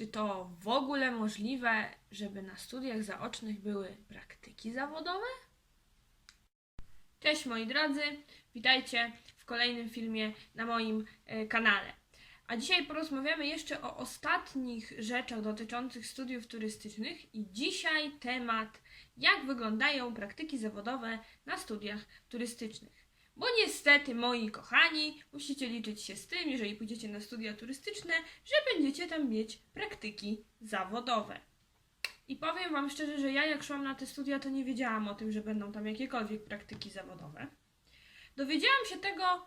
Czy to w ogóle możliwe, żeby na studiach zaocznych były praktyki zawodowe? Cześć moi drodzy, witajcie w kolejnym filmie na moim e, kanale. A dzisiaj porozmawiamy jeszcze o ostatnich rzeczach dotyczących studiów turystycznych i dzisiaj temat jak wyglądają praktyki zawodowe na studiach turystycznych. Bo niestety, moi kochani, musicie liczyć się z tym, jeżeli pójdziecie na studia turystyczne, że będziecie tam mieć praktyki zawodowe. I powiem Wam szczerze, że ja jak szłam na te studia, to nie wiedziałam o tym, że będą tam jakiekolwiek praktyki zawodowe. Dowiedziałam się tego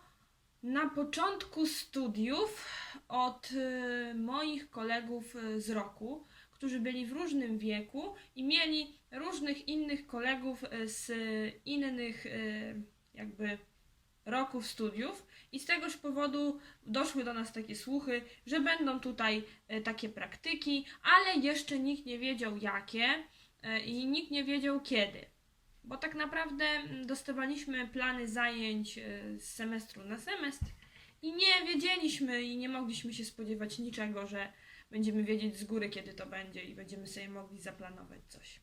na początku studiów od y, moich kolegów y, z roku, którzy byli w różnym wieku i mieli różnych innych kolegów y, z innych jakby roków studiów i z tegoż powodu doszły do nas takie słuchy, że będą tutaj e, takie praktyki, ale jeszcze nikt nie wiedział jakie e, i nikt nie wiedział kiedy. Bo tak naprawdę dostawaliśmy plany zajęć e, z semestru na semestr i nie wiedzieliśmy i nie mogliśmy się spodziewać niczego, że będziemy wiedzieć z góry kiedy to będzie i będziemy sobie mogli zaplanować coś.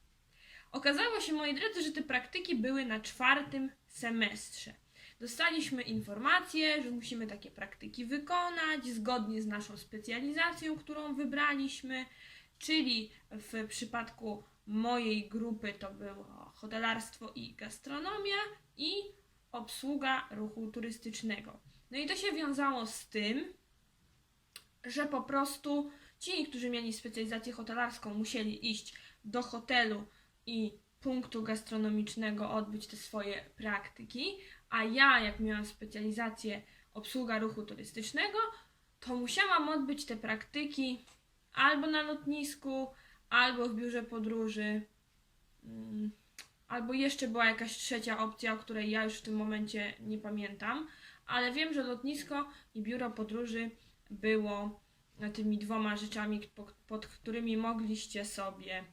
Okazało się, moi drodzy, że te praktyki były na czwartym semestrze. Dostaliśmy informację, że musimy takie praktyki wykonać zgodnie z naszą specjalizacją, którą wybraliśmy, czyli w przypadku mojej grupy to było hotelarstwo i gastronomia i obsługa ruchu turystycznego. No i to się wiązało z tym, że po prostu ci, którzy mieli specjalizację hotelarską, musieli iść do hotelu i punktu gastronomicznego odbyć te swoje praktyki, a ja, jak miałam specjalizację obsługa ruchu turystycznego, to musiałam odbyć te praktyki albo na lotnisku, albo w biurze podróży, mm, albo jeszcze była jakaś trzecia opcja, o której ja już w tym momencie nie pamiętam, ale wiem, że lotnisko i biuro podróży było tymi dwoma rzeczami, pod, którymi mogliście sobie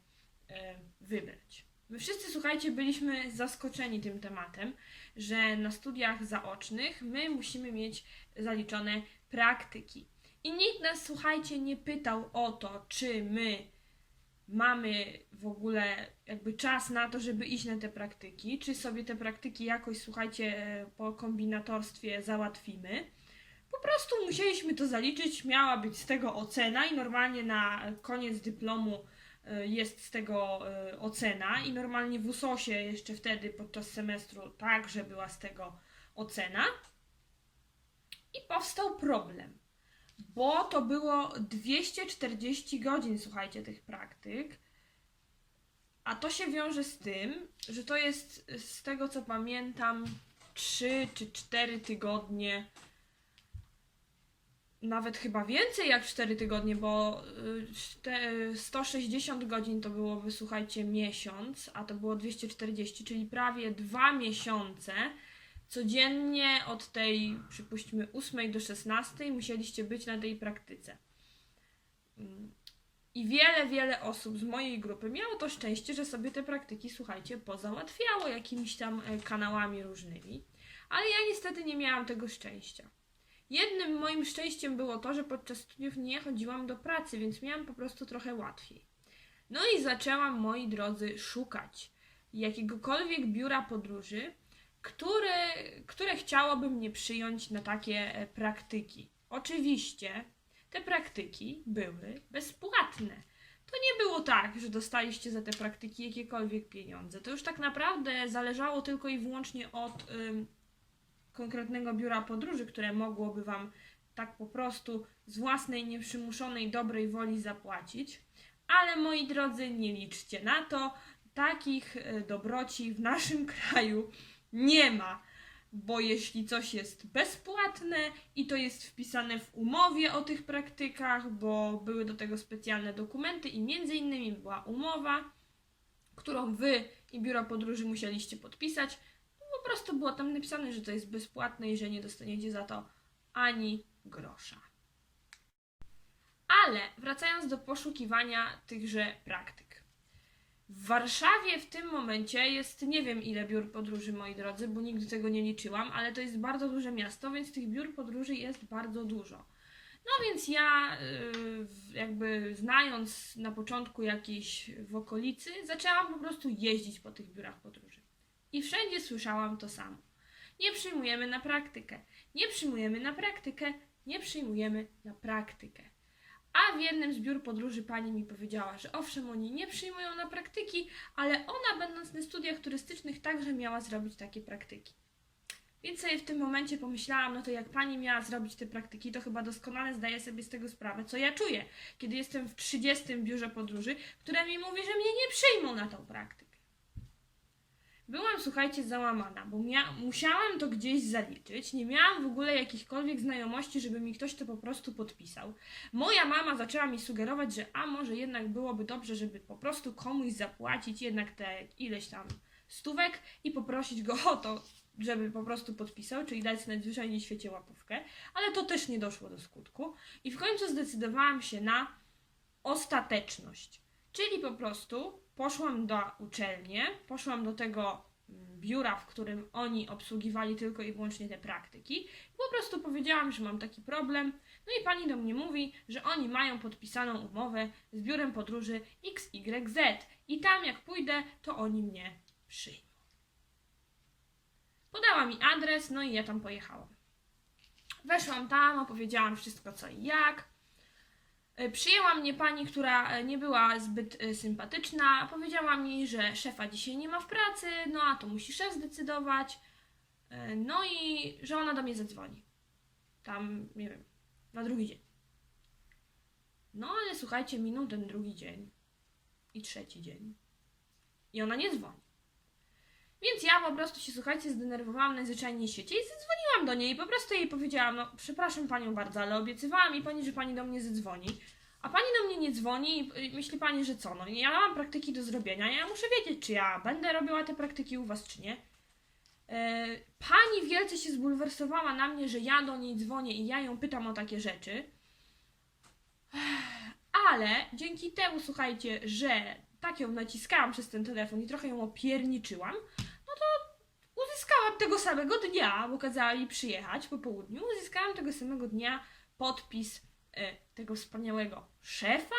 e, wybrać. My wszyscy, słuchajcie, byliśmy zaskoczeni tym tematem, że na studiach zaocznych my musimy mieć zaliczone praktyki. I nikt nas, słuchajcie, nie pytał o to, czy my mamy w ogóle jakby czas na to, żeby iść na te praktyki, czy sobie te praktyki jakoś, słuchajcie, po kombinatorstwie załatwimy. Po prostu musieliśmy to zaliczyć, miała być z tego ocena i normalnie na koniec dyplomu jest z tego y, ocena i normalnie w USOSie jeszcze wtedy podczas semestru także była z tego ocena. I powstał problem, bo to było 240 godzin, słuchajcie, tych praktyk. A to się wiąże z tym, że to jest z tego co pamiętam 3 czy 4 tygodnie nawet chyba więcej jak 4 tygodnie, bo y, te 160 godzin to byłoby, słuchajcie, miesiąc, a to było 240, czyli prawie dwa miesiące. Codziennie od tej, przypuśćmy, 8 do 16 musieliście być na tej praktyce. I wiele, wiele osób z mojej grupy miało to szczęście, że sobie te praktyki, słuchajcie, pozałatwiało jakimiś tam e, kanałami różnymi. Ale ja niestety nie miałam tego szczęścia. Jednym moim szczęściem było to, że podczas studiów nie chodziłam do pracy, więc miałam po prostu trochę łatwiej. No i zaczęłam, moi drodzy, szukać jakiegokolwiek biura podróży, które, które chciałoby mnie przyjąć na takie e, praktyki. Oczywiście te praktyki były bezpłatne. To nie było tak, że dostaliście za te praktyki jakiekolwiek pieniądze. To już tak naprawdę zależało tylko i wyłącznie od konkretnego biura podróży, które mogłoby Wam tak po prostu z własnej nieprzymuszonej dobrej woli zapłacić. Ale moi drodzy, nie liczcie na to. Takich e, dobroci w naszym kraju nie ma. Bo jeśli coś jest bezpłatne i to jest wpisane w umowie o tych praktykach, bo były do tego specjalne dokumenty i między innymi była umowa, którą wy i biuro podróży musieliście podpisać, po prostu było tam napisane, że to jest bezpłatne i że nie dostaniecie za to ani grosza. Ale wracając do poszukiwania tychże praktyk. W Warszawie w tym momencie jest nie wiem ile biur podróży, moi drodzy, bo nigdy tego nie liczyłam, ale to jest bardzo duże miasto, więc tych biur podróży jest bardzo dużo. No więc ja, y, jakby znając na początku jakieś w okolicy, zaczęłam po prostu jeździć po tych biurach podróży. I wszędzie słyszałam to samo. Nie przyjmujemy na praktykę, nie przyjmujemy na praktykę, nie przyjmujemy na praktykę. A w jednym z biur podróży pani mi powiedziała, że owszem, oni nie przyjmują na praktyki, ale ona, będąc na studiach turystycznych, także miała zrobić takie praktyki. Więc sobie w tym momencie pomyślałam, no to jak pani miała zrobić te praktyki, to chyba doskonale zdaję sobie z tego sprawę, co ja czuję, kiedy jestem w 30 biurze podróży, które mi mówi, że mnie nie przyjmą na tą praktykę. Byłam, słuchajcie, załamana, bo musiałam to gdzieś zaliczyć. Nie miałam w ogóle jakichkolwiek znajomości, żeby mi ktoś to po prostu podpisał. Moja mama zaczęła mi sugerować, że a może jednak byłoby dobrze, żeby po prostu komuś zapłacić jednak te ileś tam stówek i poprosić go o to, żeby po prostu podpisał, czyli dać najzwyczajniej świecie łapówkę, ale to też nie doszło do skutku. I w końcu zdecydowałam się na ostateczność. Czyli po prostu poszłam do uczelni, poszłam do tego mm, biura, w którym oni obsługiwali tylko i wyłącznie te praktyki. Po prostu powiedziałam, że mam taki problem. No i pani do mnie mówi, że oni mają podpisaną umowę z biurem podróży XYZ i tam jak pójdę, to oni mnie przyjmą. Podała mi adres, no i ja tam pojechałam. Weszłam tam, opowiedziałam wszystko co i jak. E, Przyjęła mnie pani, która e, nie była zbyt e, sympatyczna. Powiedziała mi, że szefa dzisiaj nie ma w pracy, no a to musi szef zdecydować. No i że ona do mnie zadzwoni. Tam, nie wiem, na drugi dzień. No ale słuchajcie, minął ten drugi dzień i trzeci dzień. I ona nie dzwoni. Więc ja po prostu się, słuchajcie, zdenerwowałam najzwyczajniej w świecie i zadzwoniłam do niej i po prostu jej powiedziałam, no przepraszam panią bardzo, ale obiecywała mi pani, że pani do mnie zadzwoni. A pani do mnie nie dzwoni i myśli pani, że co? No ja mam praktyki do zrobienia, ja muszę wiedzieć, czy ja będę robiła te praktyki u was, czy nie. E, Pani wielce się zbulwersowała na mnie, że ja do niej dzwonię i ja ją pytam o takie rzeczy. Ale dzięki temu, słuchajcie, że tak ją naciskałam przez ten telefon i trochę ją opierniczyłam, uzyskałam tego samego dnia, bo kazała mi przyjechać po południu, uzyskałam tego samego dnia podpis e, tego wspaniałego szefa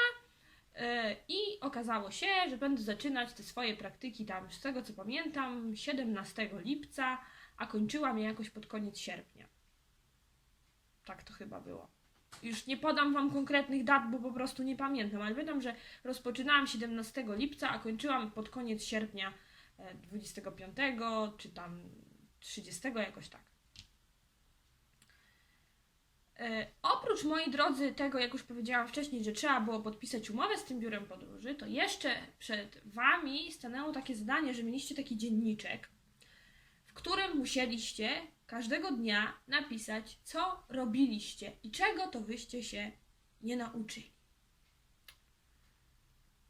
e, i okazało się, że będę zaczynać te swoje praktyki tam, z tego co pamiętam, 17 lipca, a kończyłam je jakoś pod koniec sierpnia. Tak to chyba było. Już nie podam wam konkretnych dat, bo po prostu nie pamiętam, ale pamiętam, że rozpoczynałam 17 lipca, a kończyłam pod koniec sierpnia 25 czy tam 30 jakoś tak. E, oprócz moi drodzy tego, jak już powiedziałam wcześniej, że trzeba było podpisać umowę z tym biurem podróży, to jeszcze przed wami stanęło takie zadanie, że mieliście taki dzienniczek, w którym musieliście każdego dnia napisać, co robiliście i czego to wyście się nie nauczyli.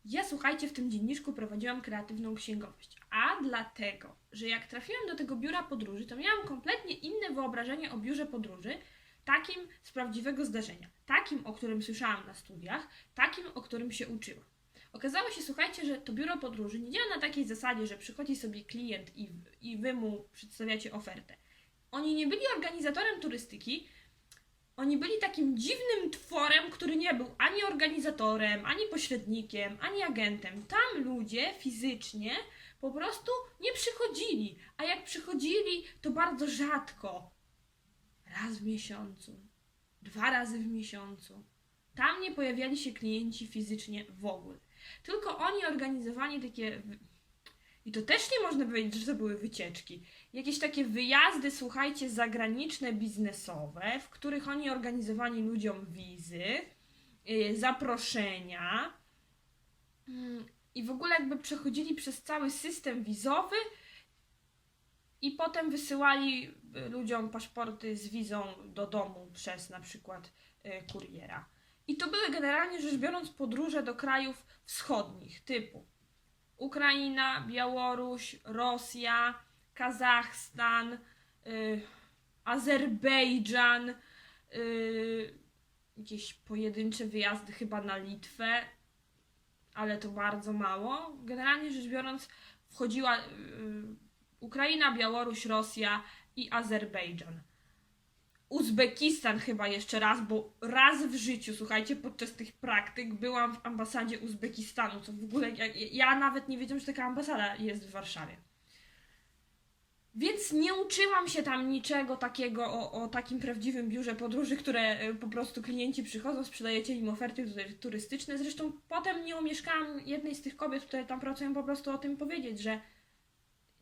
Ja słuchajcie, w tym dzienniczku prowadziłam kreatywną księgowość, a dlatego, że jak trafiłam do tego biura podróży, to miałam kompletnie inne wyobrażenie o biurze podróży, takim z prawdziwego zdarzenia, takim, o którym słyszałam na studiach, takim, o którym się uczyłam. Okazało się, słuchajcie, że to biuro podróży nie działa na takiej zasadzie, że przychodzi sobie klient i, i wy mu przedstawiacie ofertę. Oni nie byli organizatorem turystyki, oni byli takim dziwnym tworem, który nie był ani organizatorem, ani pośrednikiem, ani agentem. Tam ludzie fizycznie po prostu nie przychodzili, a jak przychodzili, to bardzo rzadko. Raz w miesiącu, dwa razy w miesiącu. Tam nie pojawiali się klienci fizycznie w ogóle. Tylko oni organizowali takie. I to też nie można powiedzieć, że to były wycieczki. Jakieś takie wyjazdy, słuchajcie, zagraniczne, biznesowe, w których oni organizowali ludziom wizy, yy, zaproszenia. I w ogóle jakby przechodzili przez cały system wizowy i potem wysyłali y, ludziom paszporty z wizą do domu przez na przykład y, kuriera. I to były generalnie rzecz biorąc podróże do krajów wschodnich, typu Ukraina, Białoruś, Rosja, Kazachstan, y, Azerbejdżan, y, jakieś pojedyncze wyjazdy chyba na Litwę, ale to bardzo mało. Generalnie rzecz biorąc, wchodziła y, Ukraina, Białoruś, Rosja i Azerbejdżan. Uzbekistan chyba jeszcze raz, bo raz w życiu, słuchajcie, podczas tych praktyk byłam w ambasadzie Uzbekistanu, co w ogóle, ja, ja nawet nie wiedziałam, że taka ambasada jest w Warszawie. Więc nie uczyłam się tam niczego takiego o, o takim prawdziwym biurze podróży, które e, po prostu klienci przychodzą, sprzedajecie im oferty turystyczne. Zresztą potem nie umieszkałam jednej z tych kobiet, które tam pracują, po prostu o tym powiedzieć, że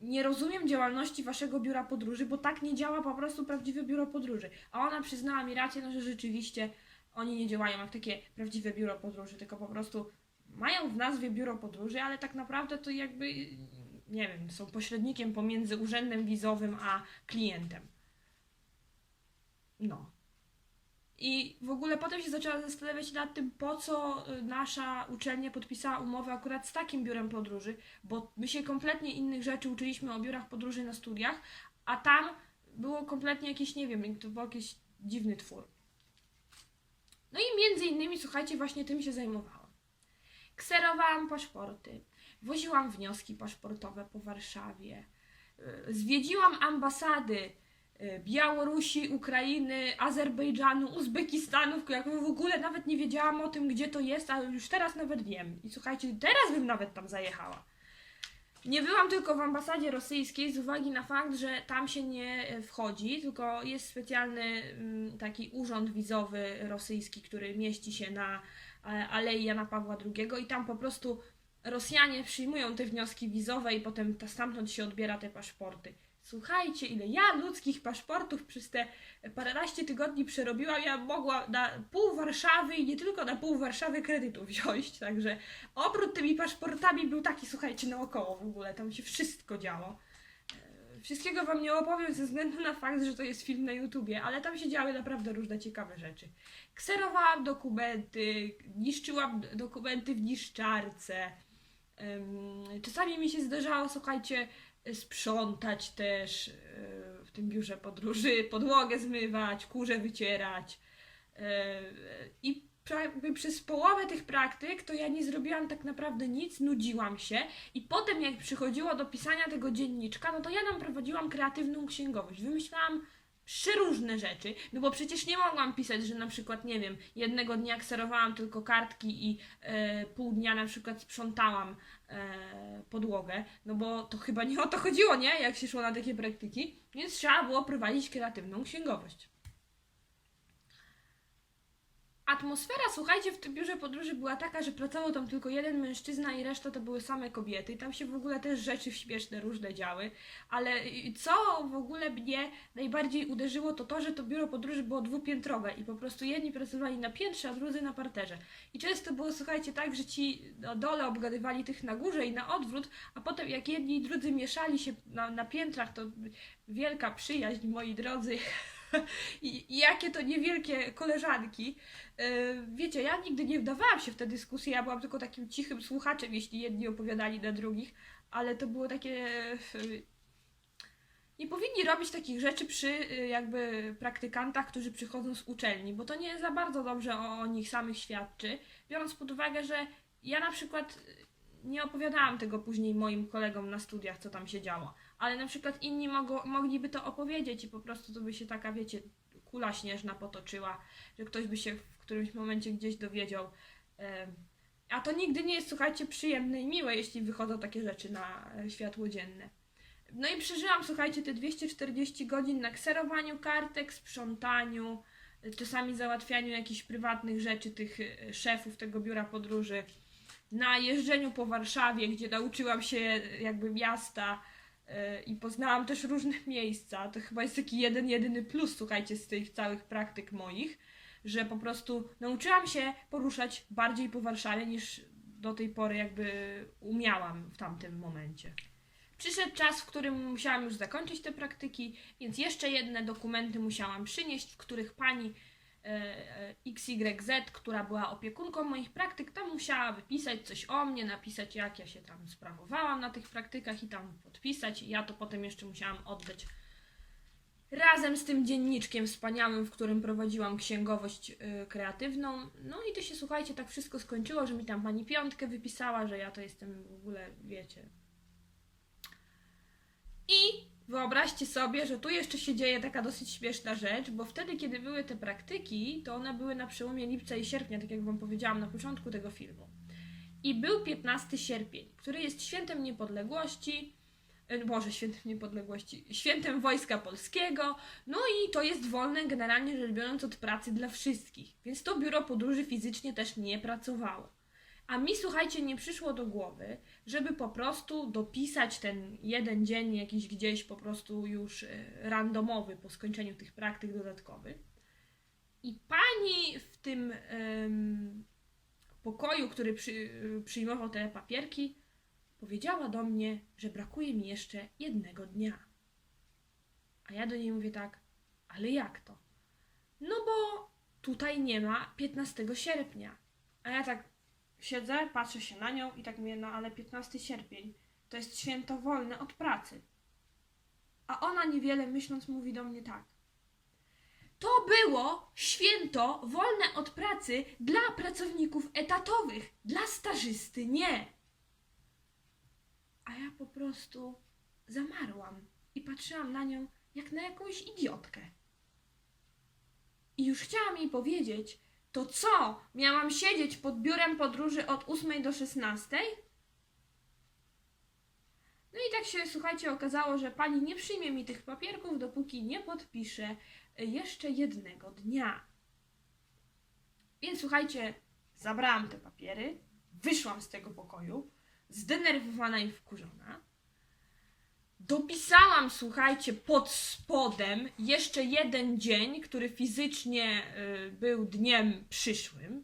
nie rozumiem działalności waszego biura podróży, bo tak nie działa po prostu prawdziwe biuro podróży. A ona przyznała mi rację, no, że rzeczywiście oni nie działają jak takie prawdziwe biuro podróży, tylko po prostu mają w nazwie biuro podróży, ale tak naprawdę to jakby, nie wiem, są pośrednikiem pomiędzy urzędem wizowym a klientem. No. I w ogóle potem się zaczęłam zastanawiać nad tym, po co y, nasza uczelnia podpisała umowę akurat z takim biurem podróży, bo my się kompletnie innych rzeczy uczyliśmy o biurach podróży na studiach, a tam było kompletnie jakieś, nie wiem, to był jakiś dziwny twór. No i między innymi, słuchajcie, właśnie tym się zajmowałam. Kserowałam paszporty, woziłam wnioski paszportowe po Warszawie, y, zwiedziłam ambasady y, Białorusi, Ukrainy, Azerbejdżanu, Uzbekistanu, jak w ogóle nawet nie wiedziałam o tym, gdzie to jest, ale już teraz nawet wiem. I słuchajcie, teraz bym nawet tam zajechała. Nie byłam tylko w ambasadzie rosyjskiej z uwagi na fakt, że tam się nie e, wchodzi, tylko jest specjalny mm, taki urząd wizowy rosyjski, który mieści się na e, Alei Jana Pawła II i tam po prostu Rosjanie przyjmują te wnioski wizowe i potem ta, stamtąd się odbiera te paszporty. Słuchajcie, ile ja ludzkich paszportów przez te paręnaście tygodni przerobiłam, ja mogła na pół Warszawy i nie tylko na pół Warszawy kredytu wziąć, także obrót tymi paszportami był taki, słuchajcie, naokoło w ogóle, tam się wszystko działo. E, Wszystkiego wam nie opowiem ze względu na fakt, że to jest film na YouTubie, ale tam się działy naprawdę różne ciekawe rzeczy. Kserowałam dokumenty, niszczyłam dokumenty w niszczarce. Czasami mi się zdarzało, słuchajcie, sprzątać też e, w tym biurze podróży, podłogę zmywać, kurze wycierać. E, I przez połowę tych praktyk to ja nie zrobiłam tak naprawdę nic, nudziłam się i potem jak przychodziło do pisania tego dzienniczka, no to ja tam prowadziłam kreatywną księgowość. Wymyślałam przeróżne rzeczy, no bo przecież nie mogłam pisać, że na przykład, nie wiem, jednego dnia kserowałam tylko kartki i e, pół dnia na przykład sprzątałam e, podłogę, no bo to chyba nie o to chodziło, nie? Jak się szło na takie praktyki, więc trzeba było prowadzić kreatywną księgowość. Atmosfera, słuchajcie, w tym biurze podróży była taka, że pracował tam tylko jeden mężczyzna i reszta to były same kobiety. I tam się w ogóle też rzeczy śmieszne różne działy. Ale co w ogóle mnie najbardziej uderzyło, to to, że to biuro podróży było dwupiętrowe i po prostu jedni pracowali na piętrze, a drudzy na parterze. I często było, słuchajcie, tak, że ci na dole obgadywali tych na górze i na odwrót, a potem jak jedni i drudzy mieszali się na, na piętrach, to wielka przyjaźń, moi drodzy. I, jakie to niewielkie koleżanki. Yy, Wiecie, ja nigdy nie wdawałam się w te dyskusje, ja byłam tylko takim cichym słuchaczem, jeśli jedni opowiadali na drugich, ale to było takie. Nie powinni robić takich rzeczy przy yy, jakby praktykantach, którzy przychodzą z uczelni, bo to nie za bardzo dobrze o, nich samych świadczy, biorąc pod uwagę, że ja na przykład nie opowiadałam tego później moim kolegom na studiach, co tam się działo, ale na przykład inni mogło, mogliby to opowiedzieć i po prostu to by się taka, wiecie, kula śnieżna potoczyła, że ktoś by się w którymś momencie gdzieś dowiedział. A to nigdy nie jest, słuchajcie, przyjemne i miłe, jeśli wychodzą takie rzeczy na e, światło dzienne. No i przeżyłam, słuchajcie, te 240 godzin na kserowaniu kartek, sprzątaniu, e, czasami załatwianiu jakichś prywatnych rzeczy tych e, szefów tego biura podróży, na jeżdżeniu po Warszawie, gdzie nauczyłam się jakby miasta i poznałam też różne miejsca. To chyba jest taki jeden, jedyny plus, słuchajcie, z tych całych praktyk moich, że po prostu nauczyłam się poruszać bardziej po Warszawie niż do tej pory jakby umiałam w tamtym momencie. Przyszedł czas, w którym musiałam już zakończyć te praktyki, więc jeszcze jedne dokumenty musiałam przynieść, w których pani XYZ, która była opiekunką moich praktyk, tam musiała wypisać coś o mnie, napisać jak ja się tam sprawowałam na tych praktykach i tam podpisać. Ja to potem jeszcze musiałam oddać razem z tym dzienniczkiem wspaniałym, w którym prowadziłam księgowość y, kreatywną. No i to się, słuchajcie, tak wszystko skończyło, że mi tam pani piątkę wypisała, że ja to jestem w ogóle, wiecie. I Wyobraźcie sobie, że tu jeszcze się dzieje taka dosyć śmieszna rzecz, bo wtedy, kiedy były te praktyki, to one były na przełomie lipca i sierpnia, tak jak Wam powiedziałam na początku tego filmu. I był 15 sierpień, który jest świętem niepodległości, e, Boże, świętem niepodległości, świętem Wojska Polskiego, no i to jest wolne generalnie rzecz biorąc od pracy dla wszystkich, więc to biuro podróży fizycznie też nie pracowało. A mi, słuchajcie, nie przyszło do głowy, żeby po prostu dopisać ten jeden dzień jakiś gdzieś po prostu już e, randomowy po skończeniu tych praktyk dodatkowych. I pani w tym em, pokoju, który przy, przyjmował te papierki, powiedziała do mnie, że brakuje mi jeszcze jednego dnia. A ja do niej mówię tak, ale jak to? No bo tutaj nie ma 15 sierpnia. A ja tak siedzę, patrzę się na nią i tak mówię, no ale 15 sierpień to jest święto wolne od pracy. A ona niewiele myśląc mówi do mnie tak. To było święto wolne od pracy dla pracowników etatowych, dla stażysty nie. A ja po prostu zamarłam i patrzyłam na nią jak na jakąś idiotkę. I już chciałam jej powiedzieć, to co, miałam siedzieć pod biurem podróży od 8 do 16? No i tak się, słuchajcie, okazało, że pani nie przyjmie mi tych papierków, dopóki nie podpiszę y, jeszcze jednego dnia. Więc słuchajcie, zabrałam te papiery, wyszłam z tego pokoju, zdenerwowana i wkurzona. Dopisałam, słuchajcie, pod spodem jeszcze jeden dzień, który fizycznie y, był dniem przyszłym.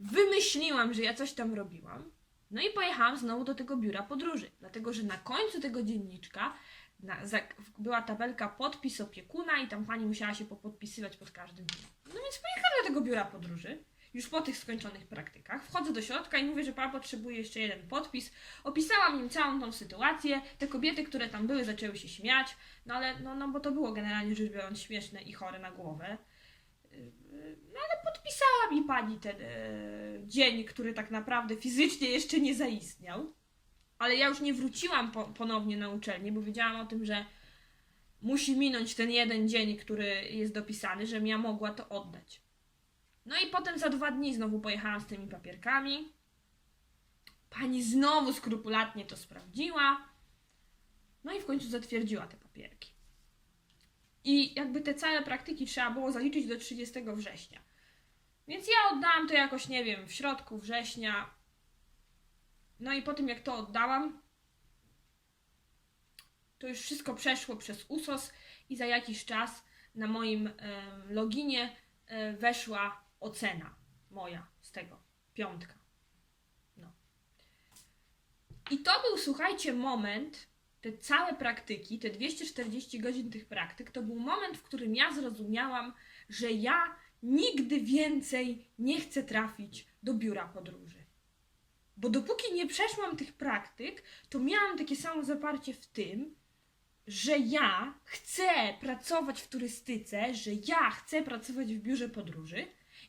Wymyśliłam, że ja coś tam robiłam. No i pojechałam znowu do tego biura podróży, dlatego że na końcu tego dzienniczka na, za, była tabelka podpis opiekuna i tam pani musiała się popodpisywać pod każdym dniem. No więc pojechałam do tego biura podróży, już po tych skończonych praktykach. Wchodzę do środka i mówię, że pan potrzebuje jeszcze jeden podpis. Opisałam im całą tą sytuację. Te kobiety, które tam były, zaczęły się śmiać, no ale no, no bo to było generalnie rzecz biorąc śmieszne i chore na głowę. No ale podpisała mi pani ten e, dzień, który tak naprawdę fizycznie jeszcze nie zaistniał. Ale ja już nie wróciłam po, ponownie na uczelnię, bo wiedziałam o tym, że musi minąć ten jeden dzień, który jest dopisany, żebym ja mogła to oddać. No i potem za dwa dni znowu pojechałam z tymi papierkami. Pani znowu skrupulatnie to sprawdziła. No i w końcu zatwierdziła te papierki. I jakby te całe praktyki trzeba było zaliczyć do 30 września. Więc ja oddałam to jakoś, nie wiem, w środku września. No i po tym jak to oddałam, to już wszystko przeszło przez USOS i za jakiś czas na moim loginie e, weszła ocena moja z tego, piątka. No. I to był, słuchajcie, moment, te całe praktyki, te 240 godzin tych praktyk, to był moment, w którym ja zrozumiałam, że ja nigdy więcej nie chcę trafić do biura podróży. Bo dopóki nie przeszłam tych praktyk, to miałam takie samo zaparcie w tym, że ja chcę pracować w turystyce, że ja chcę pracować w biurze podróży.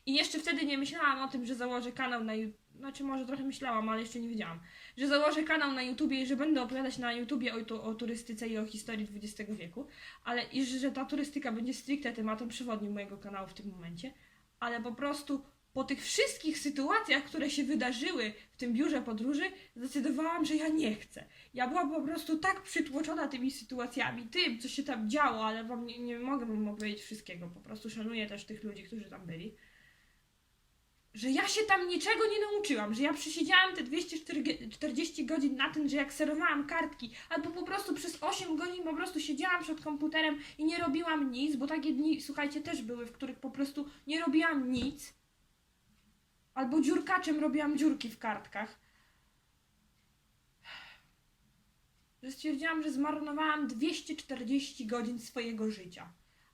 I jeszcze wtedy nie myślałam o tym, że założę kanał na YouTube. Znaczy, może trochę myślałam, ale jeszcze nie wiedziałam. Że założę kanał na YouTubie i że będę opowiadać na YouTubie o, o turystyce i o historii XX wieku. Ale i że, że ta turystyka będzie stricte tematem przewodnim mojego kanału w tym momencie. Ale po prostu po tych wszystkich sytuacjach, które się wydarzyły w tym biurze podróży, zdecydowałam, że ja nie chcę. Ja byłam po prostu tak przytłoczona tymi sytuacjami, tym, co się tam działo, ale wam nie, nie mogę wam opowiedzieć wszystkiego. Po prostu szanuję też tych ludzi, którzy tam byli. Że ja się tam niczego nie nauczyłam, że ja przesiedziałam te 240 godzin na tym, że jak serowałam kartki, albo po prostu przez 8 godzin po prostu siedziałam przed komputerem i nie robiłam nic, bo takie dni, słuchajcie, też były, w których po prostu nie robiłam nic. Albo dziurkaczem robiłam dziurki w kartkach. Że stwierdziłam, że zmarnowałam 240 godzin swojego życia.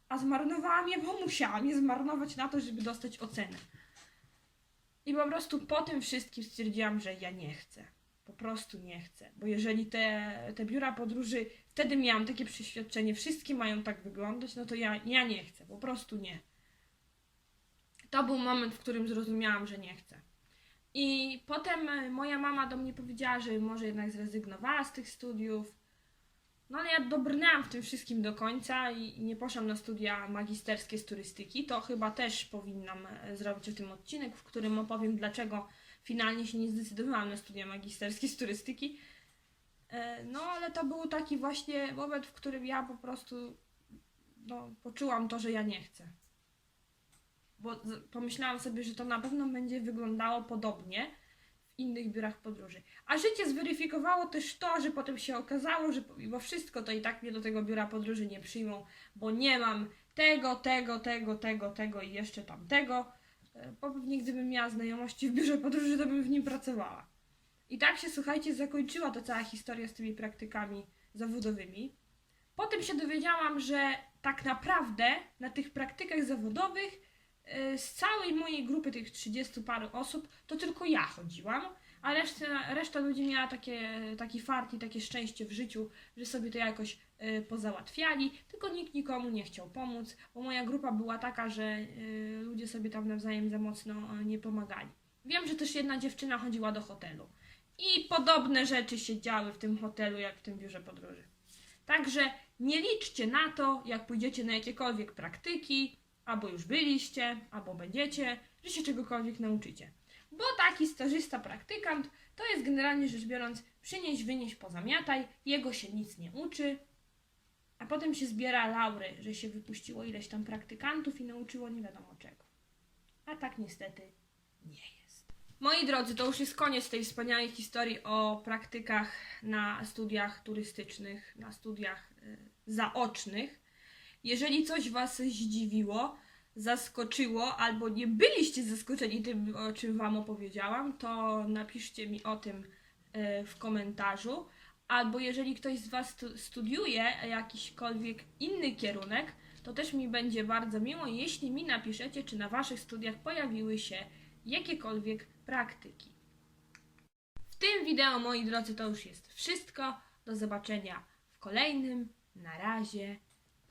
A zmarnowałam je, bo musiałam je zmarnować na to, żeby dostać ocenę. I po prostu po tym wszystkim stwierdziłam, że ja nie chcę. Po prostu nie chcę. Bo jeżeli te, te biura podróży, wtedy miałam takie przeświadczenie, wszystkie mają tak wyglądać, no to ja, ja nie chcę. Po prostu nie. To był moment, w którym zrozumiałam, że nie chcę. I potem moja mama do mnie powiedziała, że może jednak zrezygnowała z tych studiów. No ale ja dobrnęłam w tym wszystkim do końca i nie poszłam na studia magisterskie z turystyki. To chyba też powinnam e, zrobić o tym odcinek, w którym opowiem, dlaczego finalnie się nie zdecydowałam na studia magisterskie z turystyki. E, No ale to był taki właśnie moment, w którym ja po prostu no, poczułam to, że ja nie chcę. Bo pomyślałam sobie, że to na pewno będzie wyglądało podobnie innych biurach podróży. A życie zweryfikowało też to, że potem się okazało, że pomimo wszystko to i tak mnie do tego biura podróży nie przyjmą, bo nie mam tego, tego, tego, tego, tego i jeszcze tamtego. E, Bo pewnie gdybym miała znajomości w biurze podróży, to bym w nim pracowała. I tak się, słuchajcie, zakończyła ta cała historia z tymi praktykami zawodowymi. Potem się dowiedziałam, że tak naprawdę na tych praktykach zawodowych z całej mojej grupy tych 30 paru osób to tylko ja chodziłam, a reszta, reszta ludzi miała takie, taki fart i takie szczęście w życiu, że sobie to jakoś y, pozałatwiali, tylko nikt nikomu nie chciał pomóc, bo moja grupa była taka, że y, ludzie sobie tam nawzajem za mocno nie pomagali. Wiem, że też jedna dziewczyna chodziła do hotelu. I podobne rzeczy się działy w tym hotelu, jak w tym biurze podróży. Także nie liczcie na to, jak pójdziecie na jakiekolwiek praktyki, albo już byliście, albo będziecie, że się czegokolwiek nauczycie. Bo taki stażysta praktykant to jest generalnie rzecz biorąc przynieś, wynieś, pozamiataj, jego się nic nie uczy, a potem się zbiera laury, że się wypuściło ileś tam praktykantów i nauczyło nie wiadomo czego. A tak niestety nie jest. Moi drodzy, to już jest koniec tej wspaniałej historii o praktykach na studiach turystycznych, na studiach y, zaocznych. Jeżeli coś Was zdziwiło, zaskoczyło, albo nie byliście zaskoczeni tym, o czym Wam opowiedziałam, to napiszcie mi o tym y, w komentarzu. Albo jeżeli ktoś z Was stu- studiuje jakiśkolwiek inny kierunek, to też mi będzie bardzo miło, jeśli mi napiszecie, czy na Waszych studiach pojawiły się jakiekolwiek praktyki. W tym wideo, moi drodzy, to już jest wszystko. Do zobaczenia w kolejnym. Na razie.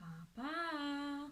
爸爸